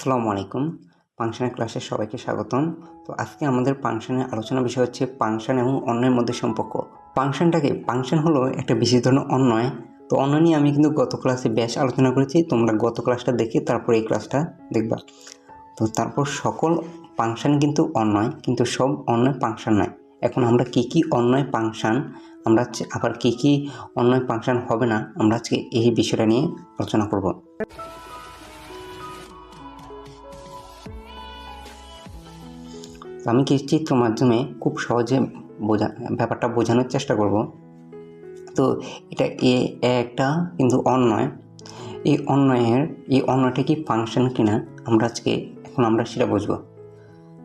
আসসালামু আলাইকুম। ফাংশনের ক্লাসে সবাইকে স্বাগতম। তো আজকে আমাদের ফাংশনের আলোচনা বিষয় হচ্ছে ফাংশন এবং অন্যের মধ্যে সম্পর্ক। ফাংশনটাকে ফাংশন হলো একটা বিশেষ ধরনের অন্যয়। তো অন্য নিয়ে আমি কিন্তু গত ক্লাসে বেশ আলোচনা করেছি। তোমরা গত ক্লাসটা দেখে তারপর এই ক্লাসটা দেখবা। তো তারপর সকল ফাংশন কিন্তু অন্যয়, কিন্তু সব অন্যয় ফাংশন নয়। এখন আমরা কি কি অন্যয় ফাংশন আমরা আবার কি কি অন্যয় ফাংশন হবে না, আমরা আজকে এই বিষয়টা নিয়ে আলোচনা করব। আমি কি চিত্র মাধ্যমে খুব সহজে বোঝা, ব্যাপারটা বোঝানোর চেষ্টা করব? তো এটা এ একটা কিন্তু অন্যয় এই অন্যয়ের এই অন্যটা কি ফাংশন কিনা আমরা আজকে, এখন আমরা সেটা বুঝব।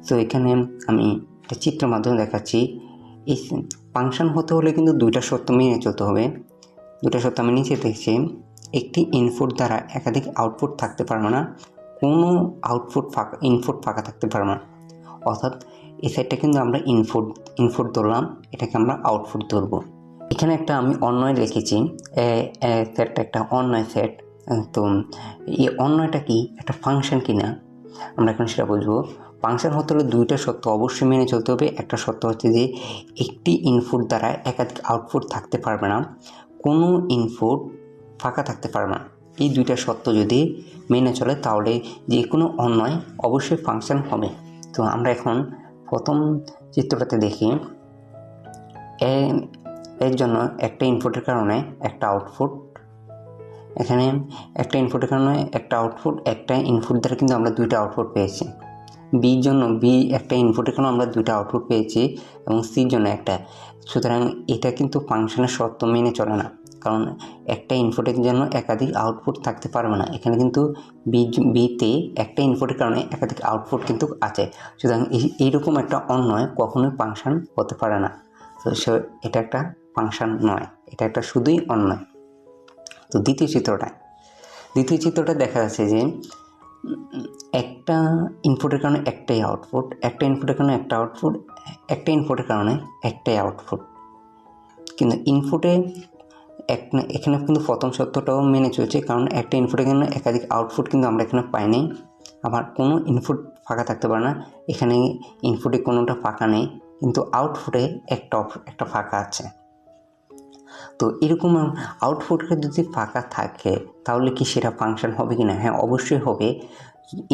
তো এখানে আমি একটা চিত্র মাধ্যমে দেখাচ্ছি। এই ফাংশন হতে হলে কিন্তু দুইটা সত্য মেনে চলতে হবে। দুটা সত্য আমি নিচে দেখছি। একটি ইনপুট দ্বারা একাধিক আউটপুট থাকতে পারবে না। কোনো আউটপুট ফাঁকা ইনপুট ফাঁকা থাকতে পারবে না। অর্থাৎ এই সাইডটা কিন্তু আমরা ইনপুট ইনপুট ধরলাম, এটাকে আমরা আউটপুট ধরবো। এখানে একটা আমি অন্যয় লিখেছি সেটটা একটা অন্যয় সেট তো এই অন্যয়টা কি, একটা ফাংশন কি না আমরা এখন সেটা বুঝব। ফাংশন হতে হলে দুইটা সত্য অবশ্যই মেনে চলতে হবে। একটা সত্য হচ্ছে যে, একটি ইনপুট দ্বারা একাধিক আউটপুট থাকতে পারবে না, কোনো ইনপুট ফাঁকা থাকতে পারবে না। এই দুইটা সত্য যদি মেনে চলে, তাহলে যে কোনো অন্যয় অবশ্যই ফাংশন হবে। তো আমরা এখন প্রথম চিত্রটাতে দেখি। এর জন্য একটা ইনপুটের কারণে একটা আউটপুট এখানে একটা ইনপুটের কারণে একটা আউটপুট একটা ইনপুট দ্বারা কিন্তু আমরা দুইটা আউটপুট পেয়েছি। বির জন্য বি একটা ইনপুটের কারণে আমরা দুইটা আউটপুট পেয়েছি এবং সির জন্য একটা। সুতরাং এটা কিন্তু ফাংশনের শর্ত মেনে চলে না। কারণ একটা ইনপুটের জন্য একাধিক আউটপুট থাকতে পারবে না। এখানে কিন্তু বি বিতে একটা ইনপুটের কারণে একাধিক আউটপুট কিন্তু আছে। সুতরাং এই- এইরকম একটা অন্যয় কখনোই ফাংশান হতে পারে না। তো সে, এটা একটা ফাংশান নয়। এটা একটা শুধুই অন্যয় তো দ্বিতীয় চিত্রটা দ্বিতীয় চিত্রটা দেখা যাচ্ছে যে, একটা ইনপুটের কারণে একটাই আউটপুট একটা ইনপুটের কারণে একটা আউটপুট একটা ইনপুটের কারণে একটাই আউটপুট কিন্তু ইনপুটে এক এখানে কিন্তু প্রথম সত্যটাও মেনে চলছে, কারণ একটা ইনপুটের কারণে একাধিক আউটপুট কিন্তু আমরা এখানে পাই পাইনি আবার কোনো ইনপুট ফাঁকা থাকতে পারে না, এখানে ইনপুটে কোনোটা ফাঁকা নেই, কিন্তু আউটপুটে একটা একটা ফাঁকা আছে। তো এরকম আউটপুটে যদি ফাঁকা থাকে, তাহলে কি সেটা ফাংশন হবে কি না হ্যাঁ অবশ্যই হবে।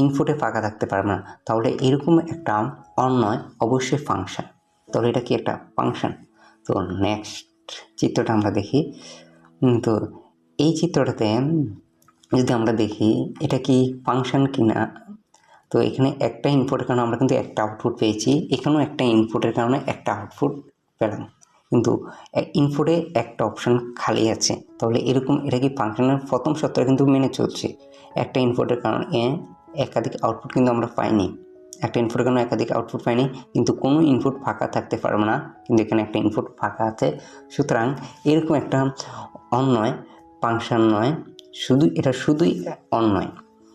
ইনপুটে ফাঁকা থাকতে পারবে না, তাহলে এরকম একটা অন্যয় অবশ্যই ফাংশন তাহলে এটা কি একটা ফাংশন তো নেক্সট চিত্রটা আমরা দেখি। তো এই চিত্রটাতে যদি আমরা দেখি, এটা কি ফাংশন কি না তো এখানে একটা ইনপুটের কারণে আমরা কিন্তু একটা আউটপুট পেয়েছি। এখানেও একটা ইনপুটের কারণে একটা আউটপুট পেলাম। কিন্তু ইনপুটে একটা অপশন খালি আছে। তাহলে এরকম এটা কি ফাংশনের প্রথম সত্তর কিন্তু মেনে চলছে? একটা ইনপুটের কারণে একাধিক আউটপুট কিন্তু আমরা পাইনি। একটা ইনপুটের কারণে একাধিক আউটপুট পাইনি, কিন্তু কোনো ইনপুট ফাঁকা থাকতে পারবে না, কিন্তু এখানে একটা ইনপুট ফাঁকা আছে। সুতরাং এরকম একটা অন্যয় ফাংশন নয়, শুধু, এটা শুধুই অন্যয়।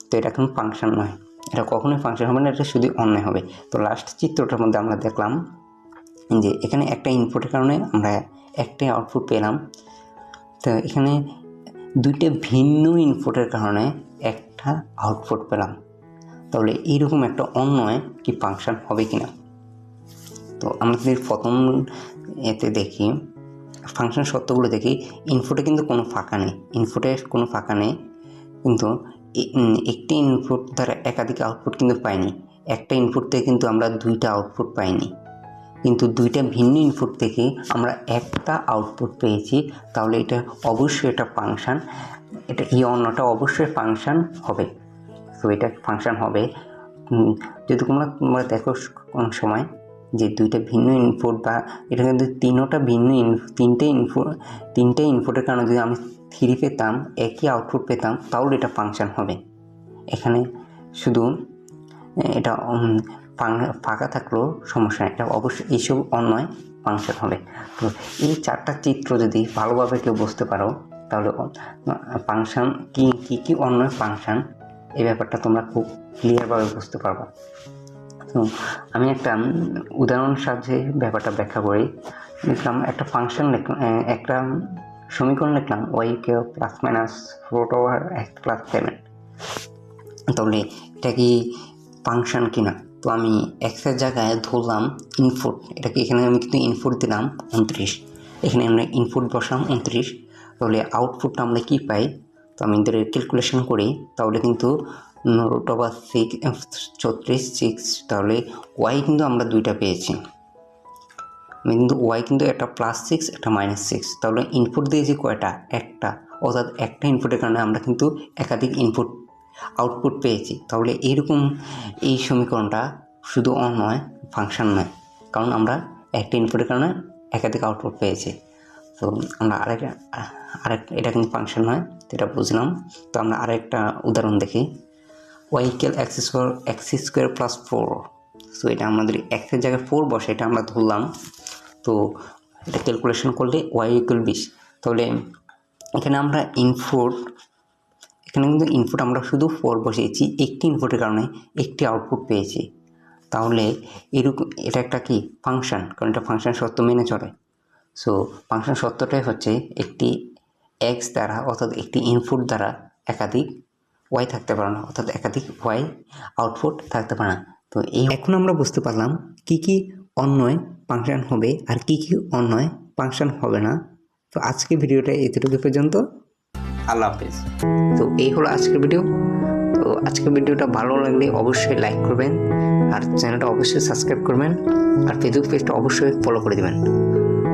তো এটা এখন ফাংশান নয়। এটা কখনোই ফাংশন হবে না, এটা শুধু অন্যায় হবে। তো লাস্ট চিত্রটার মধ্যে আমরা দেখলাম যে এখানে একটা ইনপুটের কারণে আমরা একটাই আউটপুট পেলাম। তো এখানে দুইটা ভিন্ন ইনপুটের কারণে একটা আউটপুট পেলাম। তাহলে এইরকম একটা অন্যয় কি ফাংশন হবে কি না? তো আমরা যদি প্রথম এতে দেখি ফাংশন সত্যগুলো দেখি ইনপুটে কিন্তু কোনো ফাঁকা নেই। ইনপুটে কোনো ফাঁকা নেই, কিন্তু একটি ইনপুট দ্বারা একাধিক আউটপুট কিন্তু পাইনি। একটা ইনপুট থেকে কিন্তু আমরা দুইটা আউটপুট পাইনি। কিন্তু দুইটা ভিন্ন ইনপুট থেকে আমরা একটা আউটপুট পেয়েছি, তাহলে এটা অবশ্যই এটা ফাংশান এটা এই অন্যটা অবশ্যই ফাংশান হবে। এটা ফাংশন হবে। যদি তোমরা তোমরা দেখো কোন সময় যে দুইটা ভিন্ন ইনপুট বা এটা কিন্তু তিনোটা ভিন্ন তিনটে ইনপুট তিনটে ইনপুটের কারণে যদি আমি থ্রি পেতাম, একই আউটপুট পেতাম, তাহলে এটা ফাংশন হবে। এখানে শুধু এটা ফাঁকা থাকলেও সমস্যা নেই। এটা অবশ্যই এইসব অন্যয় ফাংশন হবে। তো এই চারটা চিত্র যদি ভালোভাবে কেউ বুঝতে পারো, তাহলে ফাংশন কি, কী কী অন্যয় ফাংশন এই ব্যাপারটা তোমরা খুব ক্লিয়ারভাবে বুঝতে পারবা। তো আমি একটা উদাহরণ সাহায্যে ব্যাপারটা ব্যাখ্যা করি। লিখলাম একটা ফাংশন লিখলাম একটা সমীকরণ লিখলাম ওয়াই কে plus minus root over X plus seven তাহলে এটা কি ফাংশন কিনা? তো আমি এক্সের জায়গায় ধরলাম ইনপুট এটাকে এখানে আমি কিন্তু ইনপুট দিলাম, উনত্রিশ। এখানে আমরা ইনপুট বসাম উনত্রিশ। তাহলে আউটপুটটা আমরা কী পাই? তো আমি ধরে ক্যালকুলেশন করি, তাহলে কিন্তু রুট ওভার সিক্স চৌত্রিশ সিক্স তাহলে ওয়াই কিন্তু আমরা দুইটা পেয়েছি। কিন্তু ওয়াই কিন্তু একটা প্লাস সিক্স একটা মাইনাস সিক্স তাহলে ইনপুট দিয়েছি কয়টা? একটা। অর্থাৎ একটা ইনপুটের কারণে আমরা কিন্তু একাধিক ইনপুট আউটপুট পেয়েছি। তাহলে এইরকম এই সমীকরণটা শুধু অন নয় ফাংশন নয়, কারণ আমরা একটা ইনপুটের কারণে একাধিক আউটপুট পেয়েছি। তো আমরা আরেক আরেক, এটা কিন্তু ফাংশন নয়, তো এটা বুঝলাম। তো আমরা আরেকটা উদাহরণ দেখি। Y equal X square X square plus four so এটা আমাদের এক্সের জায়গায় ফোর বসে, এটা আমরা ধরলাম। তো, এটা ক্যালকুলেশন করলে ওয়াই ইকুয়াল বিশ। তাহলে, এখানে আমরা ইনপুট এখানে কিন্তু ইনপুট আমরা শুধু ফোর বসিয়েছি, একটি ইনপুটের কারণে একটি আউটপুট পেয়েছি। তাহলে, এরকম, এটা একটা কি? ফাংশন কারণ এটা ফাংশন সত্য মেনে চলে। সো ফাংশন সত্যটাই হচ্ছে একটি এক্স দ্বারা অর্থাৎ একটি ইনপুট দ্বারা একাধিক ওয়াই থাকতে পারে না অর্থাৎ একাধিক ওয়াই আউটপুট থাকতে পারে না। তো এই এখন আমরা বুঝতে পারলাম কি কি অন্যয় ফাংশন হবে আর কি কি অন্যয় ফাংশন হবে না। তো আজকে ভিডিওটা এতটুকু পর্যন্ত। আল্লাহ হাফেজ। তো এই হলো আজকের ভিডিও। তো আজকের ভিডিওটা ভালো লাগলে অবশ্যই লাইক করবেন আর চ্যানেলটা অবশ্যই সাবস্ক্রাইব করবেন আর ফেসবুক পেজটা অবশ্যই ফলো করে দেবেন।